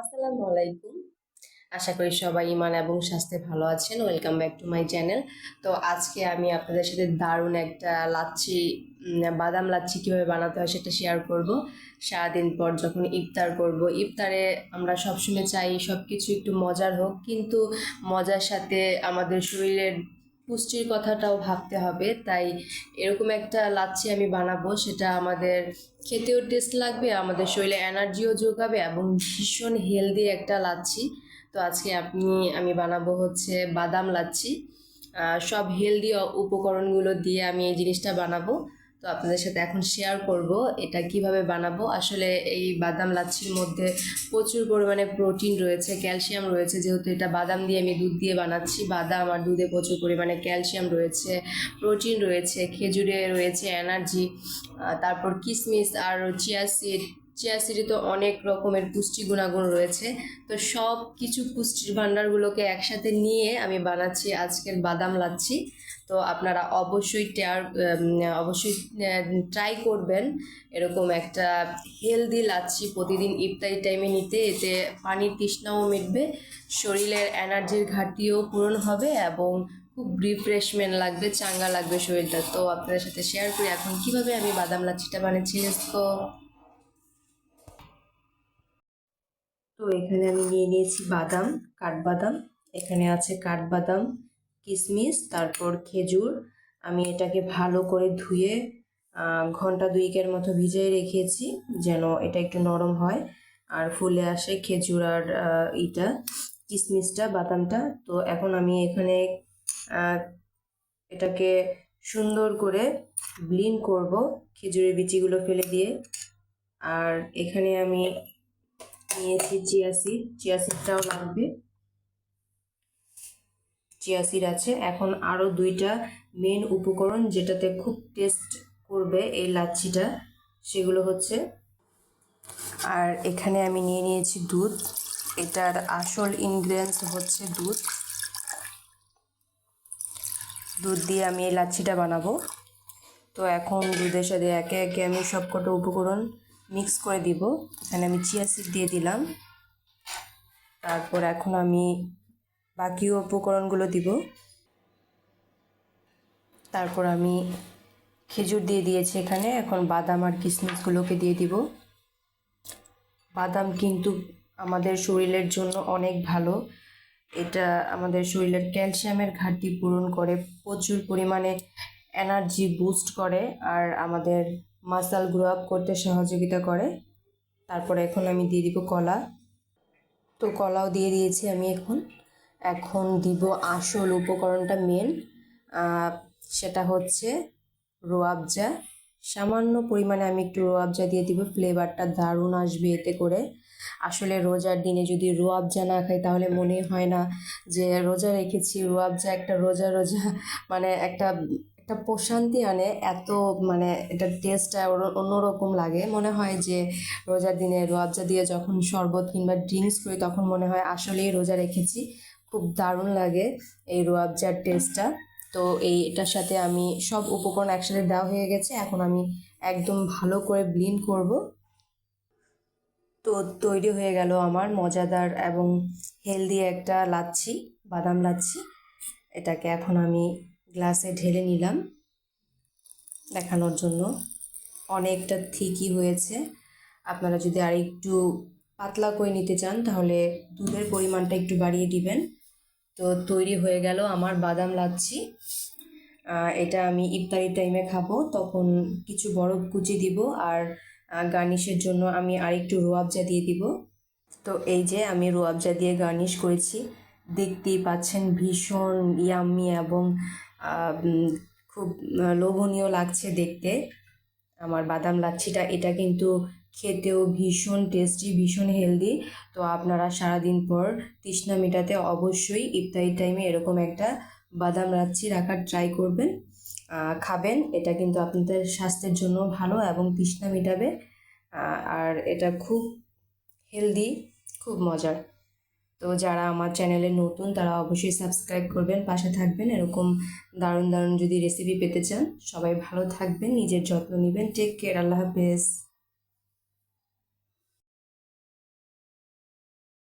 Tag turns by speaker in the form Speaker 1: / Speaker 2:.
Speaker 1: আসসালামু আলাইকুম। আশা করি সবাই ইমান এবং স্বাস্থ্যে ভালো আছেন। Welcome back to my channel তো আজকে আমি আপনাদের সাথে দারুণ একটা লাচ্ছি বাদাম লাচ্ছি কীভাবে বানাতে হয় সেটা শেয়ার করব। সারাদিন পর যখন ইফতার করব, ইফতারে আমরা সবসময় চাই সব কিছু একটু মজার হোক, কিন্তু মজার সাথে আমাদের শরীরের পুষ্টির কথাটাও ভাবতে হবে। তাই এরকম একটা লাচ্ছি আমি বানাবো, সেটা আমাদের খেতেও টেস্ট লাগবে, আমাদের শরীরে এনার্জিও যোগাবে এবং ভীষণ হেলদি একটা লাচ্ছি। তো আজকে আপনি, আমি বানাবো হচ্ছে বাদাম লাচ্ছি। সব হেলদি উপকরণগুলো দিয়ে আমি এই জিনিসটা বানাবো। তো আপনাদের সাথে এখন শেয়ার করব, এটা কীভাবে বানাবো। আসলে এই বাদাম লাচ্ছির মধ্যে প্রচুর পরিমাণে প্রোটিন রয়েছে ক্যালসিয়াম রয়েছে, যেহেতু এটা বাদাম দিয়ে আমি দুধ দিয়ে বানাচ্ছি, বাদাম আর দুধে প্রচুর পরিমাণে ক্যালসিয়াম রয়েছে প্রোটিন রয়েছে, খেজুরে রয়েছে এনার্জি তারপর কিশমিশ আর চিয়া সিড চিয়া সিডে তো অনেক রকমের পুষ্টি গুণাগুণ রয়েছে। তো সব কিছু পুষ্টির ভাণ্ডারগুলোকে একসাথে নিয়ে আমি বানাচ্ছি আজকের বাদাম লাচ্ছি। তো আপনারা অবশ্যই টেয়ার অবশ্যই ট্রাই করবেন এরকম একটা হেলদি লাচ্ছি প্রতিদিন ইফতারি টাইমে নিতে। এতে পানির তৃষ্ণাও মিটবে, শরীরের এনার্জির ঘাটতিও পূরণ হবে এবং খুব রিফ্রেশমেন্ট লাগবে, চাঙ্গা লাগবে শরীরটা। তো আপনাদের সাথে শেয়ার করি এখন কীভাবে আমি বাদাম লাচ্ছিটা বানিয়েছি তো তো এখানে আমি নিয়ে নিয়েছি বাদাম, কাঠবাদাম। এখানে আছে কাঠবাদাম কিশমিশ তারপর খেজুর। আমি এটাকে ভালো করে ধুয়ে ঘণ্টা দুইকের মতো ভিজিয়ে রেখেছি যেন এটা একটু নরম হয় আর ফুলে আসে খেজুর আর ইটা কিশমিশটা বাদামটা। তো এখন আমি এখানে এটাকে সুন্দর করে ব্লিন করব খেজুরের বিচিগুলো ফেলে দিয়ে। আর এখানে আমি নিয়েছি চিয়া সিড, চিয়া সিডটাও লাগবে। চিয়া সিড আছে। এখন আরও দুইটা মেন উপকরণ যেটাতে খুব টেস্ট করবে এই লাচ্ছিটা, সেগুলো হচ্ছে আর এখানে আমি নিয়ে নিয়েছি দুধ। এটার আসল ইনগ্রিডিয়েন্টস হচ্ছে দুধ। দুধ দিয়ে আমি এই লাচ্ছিটা বানাবো। তো এখন দুধের সাথে একে একে আমি সবকটা উপকরণ মিক্স করে দিব। এখানে আমি চিয়া সিড দিয়ে দিলাম। তারপর এখন আমি বাকি উপকরণগুলো দিব। তারপর আমি খেজুর দিয়ে দিয়েছি এখানে। এখন বাদাম আর কিশমিশগুলোকে দিয়ে দিব। বাদাম কিন্তু আমাদের শরীরের জন্য অনেক ভালো। এটা আমাদের শরীরের ক্যালসিয়ামের ঘাটতি পূরণ করে, প্রচুর পরিমাণে এনার্জি বুস্ট করে আর আমাদের মাসাল গ্রো আপ করতে সহযোগিতা করে। তারপরে এখন আমি দিয়ে দিব কলা। তো কলাও দিয়ে দিয়েছি আমি এখন। এখন দিব আসল উপকরণটা মেন সেটা হচ্ছে রোয়াবজা সামান্য পরিমাণে আমি একটু রোয়াবজা দিয়ে দিব ফ্লেভারটা দারুণ আসবে এতে করে। আসলে রোজার দিনে যদি রোয়াবজা না খাই, তাহলে মনে হয় না যে রোজা রেখেছি। রোয়াবজা একটা রোজা রোজা মানে একটা একটা প্রশান্তি আনে, এত মানে এটা টেস্টটা অন্যরকম লাগে। মনে হয় যে রোজার দিনে রোয়াবজা দিয়ে যখন শরবত কিংবা ড্রিঙ্কস করি, তখন মনে হয় আসলেই রোজা রেখেছি। খুব দারুণ লাগে এই রোয়াবজার টেস্টটা তো এই এটার সাথে আমি সব উপকরণ একসাথে দেওয়া হয়ে গেছে। এখন আমি একদম ভালো করে ব্লিন করব। তো তৈরি হয়ে গেল আমার মজাদার এবং হেলদি একটা লাচ্ছি, বাদাম লাচ্ছি। এটাকে এখন আমি গ্লাসে ঢেলে নিলাম। দেখানোর জন্য অনেকটা ঠিকই হয়েছে। আপনারা যদি আর একটু পাতলা করে নিতে চান, তাহলে দুধের পরিমাণটা একটু বাড়িয়ে দিবেন। তো তৈরি হয়ে গেল আমার বাদাম লাচ্ছি। এটা আমি ইফতারি টাইমে খাব, তখন কিছু বরফ কুচি দিব আর গার্নিশের জন্য আমি আরেকটু রোয়াবজা দিয়ে দিব। তো এই যে আমি রোয়াবজা দিয়ে গার্নিশ করেছি, দেখতেই পাচ্ছেন ভীষণ ইয়াম্মি এবং খুব লোভনীয় লাগছে দেখতে। আমার বাদাম লাচ্ছিটা, এটা কিন্তু খেতেও ভীষণ টেস্টি ভীষণ হেলদি তো আপনারা সারাদিন পর তৃষ্ণা মেটাতে অবশ্যই ইফতারি টাইমে এরকম একটা বাদাম লাচ্ছি রাখার ট্রাই করবেন। খাবেন, এটা কিন্তু আপনাদের স্বাস্থ্যের জন্য ভালো এবং তৃষ্ণা মেটাবে। আর এটা খুব হেলদি খুব মজার। তো যারা আমার চ্যানেলে নতুন, তারা অবশ্যই সাবস্ক্রাইব করবেন, পাশে থাকবেন। এরকম দারুণ দারুণ যদি রেসিপি পেতে চান, সবাই ভালো থাকবেন, নিজের যত্ন নেবেন। টেক কেয়ার আল্লাহ হাফেজ।